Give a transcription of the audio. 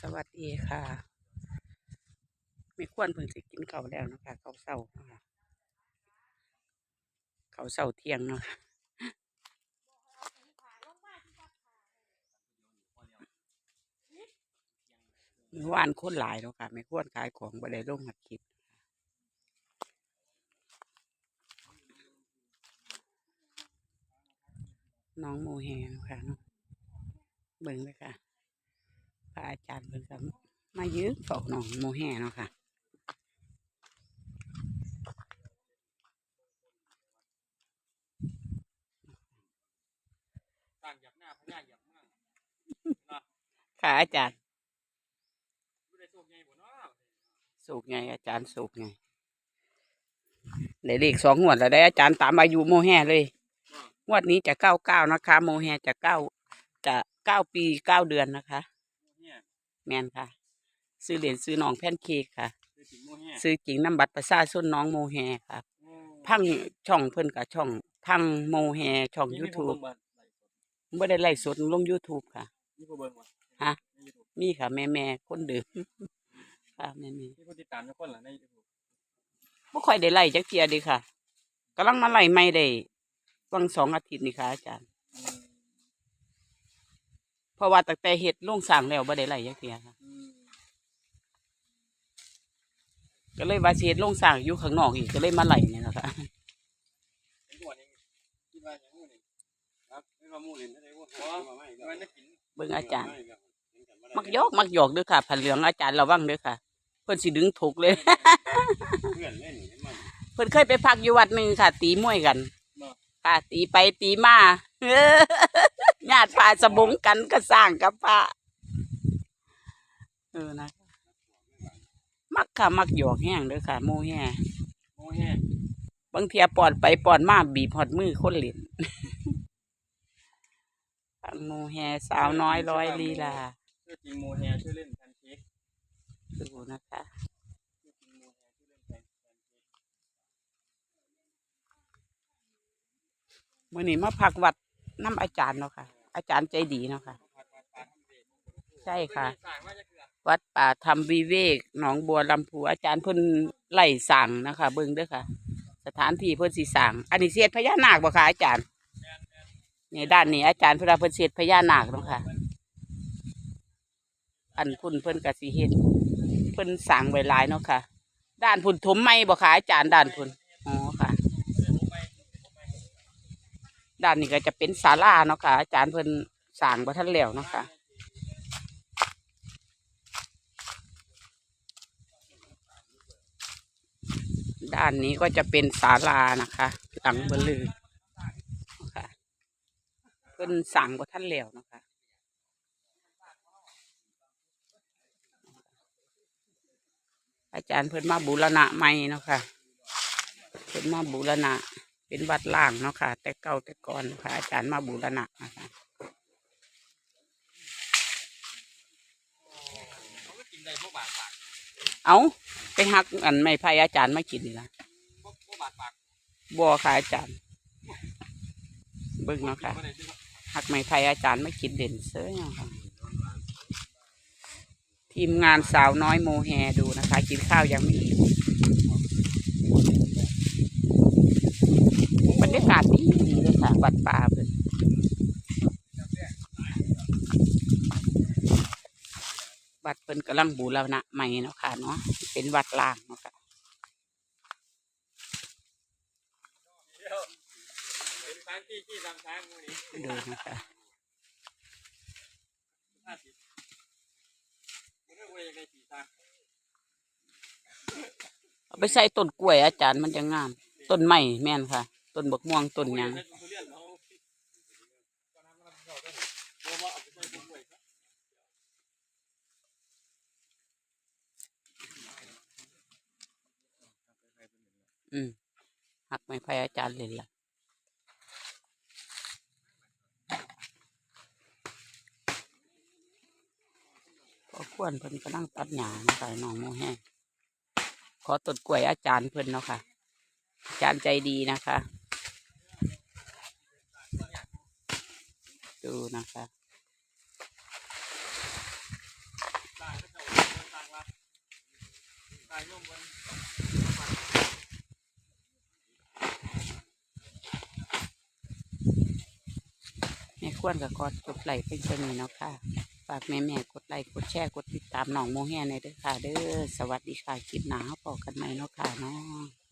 สวัสดีค่ะไม่ควรเพิ่งสิกินเข้าแล้วนะคะเข้าวเช้าเนาะค่ะข้าวเช้าเที่ยงเนาะคะเมื่อวานคนหลายเนาะค่ะไม่ควรขายของบ่ได้ลงหัดคลิปน้องโมแฮเนะค่ะเนาะเบิ่งเลยค่ะ ระอาจารย์เพิ่นก็มายื้อเฝ้าน้องโมแฮเนาะค่ะต่างหยับหน้าพญาหยับเมืองค่ะอาจารย์ดูได้โชคใหญ่บ่เนาะสูกไงอาจารย์สูกไงได้เลขสองงวดแล้วได้อาจารย์ตามอายุโมแฮเลยงวดนี้จะเก้าเก้านะคะ โมแฮจะเก้าจะเก้าปีเก้าเดือนนะคะเนี่ย แมนค่ะ ซื้อเหรียญซื้อน้องแพนเค้กค่ะคือถึงโมแห่ซื้อจริงน้ำบัตรประชาชนน้องโมแฮค่ะโอ้พังช่องเพิ่นกับช่อง พังโมแฮช่องมียูผู้ทูบเบิ่งบ่ไลฟ์สดไม่ได้ไล่สดลงยูทูบค่ะมีผู้เบิ่งบ่ฮะใน YouTube มีค่ะ แม่แม่ๆคนเดิมค่ะแม่แม่มีผู้ติดตามทุกคนล่ะใน YouTube ไม่ค่อยได้ไล่จักเทียเดีค่ะกำลังมาไล่ไม่ได้วังสองอาทิตย์นี่ค่ะอาจารย์อืม เพราะว่าตั้งแต่เฮ็ดโรงสร้างแล้วบ่ได้ไล่จักเทียค่ะอืมก็เลยว่าสิเฮ็ดโรงสร้างอยู่ข้างนอกอีกก็เลยมาไล่นี่แหละค่ะไอ้ตัวนี้คิดว่าหยังมื้อนี้ครับไม่ว่าหมู่เล่นได้บ่บ่มันได้กินเบิ่งอาจารย์ มักยอกมักหยอกเด้อค่ะผันเหลืองอาจารย์ระวังเด้อค่ะ เพิ่นสิดึงถูกเลย เพื่อนเล่นให้มันเพิ่นเคยไปพักอยู่วัดหนึงค่ะ ตีมวยกันเนาะค่ะตีไปตีมา ญาติพาสบงกันก็สร้างกับพระเออนะมักค่ะมักหยอกแห้งเด้อค่ะโมแห่โมแห่บางเทียปอดไปปอดมาบีบหอดมือคนเล่นฟังโมแห่สาวน้อยร้อยลีลาชื่อจริงโมแห่ชื่อเล่นแพนเค้กดูนะคะชื่อจริงโมแห่ชื่อเล่นแพนแพนเค้กมื่อนี้มาพักวัดน้ำอาจารย์เนาะค่ะ อาจารย์ใจดีเนาะค่ะวัดวัดป่าทำเวทใช่ค่ะ วัดป่าธรรมวิเวกหนองบัวลำพูอาจารย์เพิ่นไล่สั่งนะคะ เบิ่งเด้อค่ะ สถานที่เพิ่นสิสั่งอันนี้เสียดพญานาคบ่คะอาจารย์นี่ด้านนี้อาจารย์พิ่นว่าเพิ่นเสียดพญานาคเนาะค่ะ อันพุ่นเพิ่นกสิเฮ็ดเพิ่นสั่งไว้หลายเนาะค่ะ ด้านพุ่นถมไม้บ่คะอาจารย์ด้านพุ่นอ๋อค่ะ ด้านนี้ก็จะเป็นศาลาเนาะค่ะ อาจารย์เพิ่นสั่งบ่ทันแล้วเนาะค่ะด้านนี้ก็จะเป็นศาลานะคะ หลังเบลือนะคะเพิ่นสั่งบ่ทันแล้วนะคะอาจารย์เพิ่นมาบูรณะใหม่เนาะค่ะเพิ่นมาบูรณะ เป็นวัดล่างเนาะค่ะ แต่เก่าแต่ก่อนค่ะ อาจารย์มาบูรณะนะคะเอาไปหักอันไม้ไผ่อาจารย์ไมากินนี่ละบัวค่ะอาจารย์ เบิ่งเนาะค่ะหักไม้ไผ่อาจารย์ไมากินเด่นเสื้อค่ะทีมงานสาวน้อยโมแฮดูนะคะ กินข้าวยังไม่อิ่มบรรยากาศดีเลยค่ะวัดป่าเพิ่นวัดเพิ่นกำลังบูรณะใหม่เนาะค่ะเนาะเป็นวัดล่างเนาะค่ะเดี๋ยวเป็นทางที่ที่ทางทางมื้อนี้ดูนะคะเอาไงสี่ทางเอาไปใส่ต้นกล้วยอาจารย์มันจะงาม ต้นไม้แม่นค่ะ ต้นบกม่วงต้นหยัง ใช้ทุเรียนเอาตอนนั้นมันเข้าได้บ่ว่าเอาไปใส่บุ้งไว้ครับ อืมหักไม้ไผ่อาจารย์เลยล่ะพอควรเพิ่นก็นั่งตัดหญ้านะคะน้องโมแห้งขอต้นกล้วยอาจารย์เพิ่นเนาะค่ะ อาจารย์ใจดีนะคะ ดูนะคะ แม่ ควรกับกดจบไลค์เพียงเท่านี้เนาะค่ะฝากแม่แม่กดไลค์กดแชร์กดติดตามหนองโมแห่ในเด้อค่ะ เด้อสวัสดีค่ะคลิปหนาพอกันใหม่เนาะค่ะเนาะ